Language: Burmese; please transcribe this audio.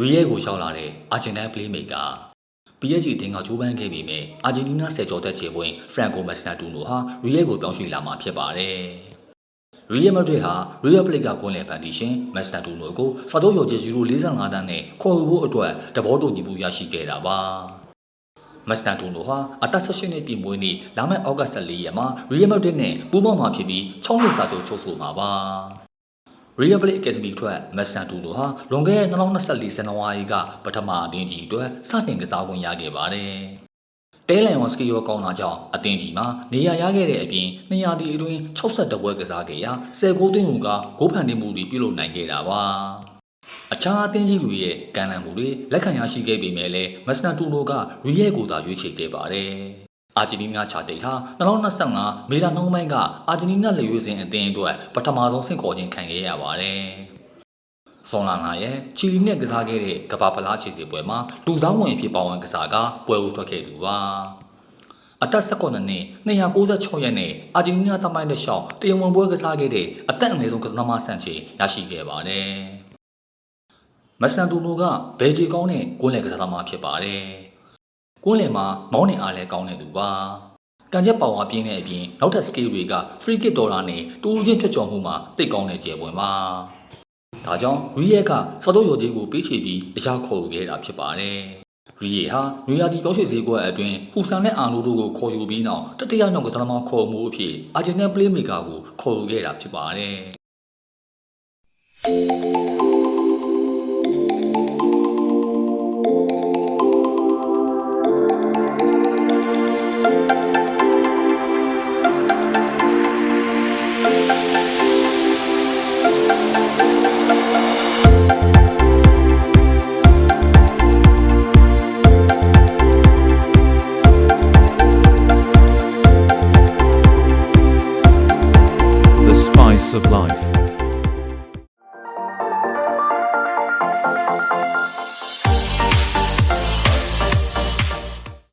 ရီယဲကိုရောက်လာတဲ့အာဂျင်တန်ပလေးမေက PSG တင်ကဂျိုးပန်းခဲ့ပေမဲ့အာဂျင်တီးနားဆယ်ကျော်သက်ခြေပွင့်ဖရန်ကိုမက်စနာတူနိုဟာရီယဲကိုပြောင်းရွှေ့လာမှာဖြစ်ပါတယ်။ရီယဲမက်ဒရစ်ဟာရီယဲပလိကကွန်းလယ်ဖန်တီရှင်မက်စနာတူနိုကိုစာချုပ်ရော်ဂျေယူရို45တန်းနဲ့ခေါ်ယူဖို့အတွက်တဘောတူညီမှုရရှိခဲ့တာပါ။မက်စနာတူနိုဟာအသက်16နှစ်ပြည့်မွေးနေ့လာမယ့်ဩဂတ်14ရက်မှာရီယဲမက်ဒရစ်နဲ့ပူးပေါင်းမှာဖြစ်ပြီး6နှစ်စာချုပ်ချုပ်ဆိုမှာပါ။ Real Play Academy ထွက်မက်စနာတူနိုဟာလွန်ခဲ့တဲ့2024ဇန်နဝါရီကပထမအသင်းကြီးအတွက်စတင်ကစားခွင့်ရခဲ့ပါတယ်။တဲလန်ဝစကီရောကောင်းတာကြောင့်အသင်းကြီးမှာနေရာရခဲ့တဲ့အပြင်200တီအတွင်း62ပွဲကစားခဲ့ရာ10ဂိုးသွင်းမှုကဂိုးဖန်တီးမှုတွေပြုလုပ်နိုင်ခဲ့တာပါ။အခြားအသင်းကြီးတွေရဲ့ကံလန်မှုတွေလက်ခံရရှိခဲ့ပေမဲ့လည်းမက်စနာတူနိုကရီယဲကိုသာရွေးချယ်ခဲ့ပါတယ်။ အာဂျင်တီးနားချာတိတ်ဟာ2025မေလနှောင်းပိုင်းကအာဂျင်တီးနားလေရွေးစဉ်အသင်းအတွက်ပထမဆုံးဆင့်ခေါ်ခြင်းခံခဲ့ရပါတယ်။ဆွန်လာနာရဲ့ချီလီနဲ့ကစားခဲ့တဲ့ကဘာဖလားခြေစစ်ပွဲမှာလူစားဝင်အဖြစ်ပါဝင်ကစားကပွဲဦးထွက်ခဲ့သူပါ။အသက်19နှစ်296ရက်နဲ့အာဂျင်တီးနားတမိုင်းတစ်လျှောက်တရားဝင်ပွဲကစားခဲ့တဲ့အသက်အငယ်ဆုံးကစားမဆန်ချေရရှိခဲ့ပါတယ်။မက်ဆန်တူနိုကဘယ်ဂျီကောင်းနဲ့ဂိုးလက်ကစားသမားဖြစ်ပါတယ်။ ကွန်းလယ်မှာမောင်းနေအားလဲကောင်းနေသူပါ။ကန်ချက်ပါဝါပြင်းတဲ့အပြင်နောက်ထပ် skill တွေက free kick ဒေါ်လာနဲ့တူးချင်းဖြတ်ကျော်မှုမှာတိတ်ကောင်းတဲ့ကျေပွင့်ပါ။ဒါကြောင့်ရီယဲကစောတော့ရော်ကြီးကိုပေးချေပြီးအရာခေါ်ယူခဲ့တာဖြစ်ပါတယ်။ရီယဲဟာနွေရာသီပြောင်းရွှေ့ဈေးကွက်အတွင်းဟူဆန်နဲ့အာနိုတို့ကိုခေါ်ယူပြီးနောက်တတိယမြောက်ကစားသမားခေါ်မှုအဖြစ်အာဂျင်နယ်ပလေးမီကာကိုခေါ်ယူခဲ့တာဖြစ်ပါတယ်။ of life.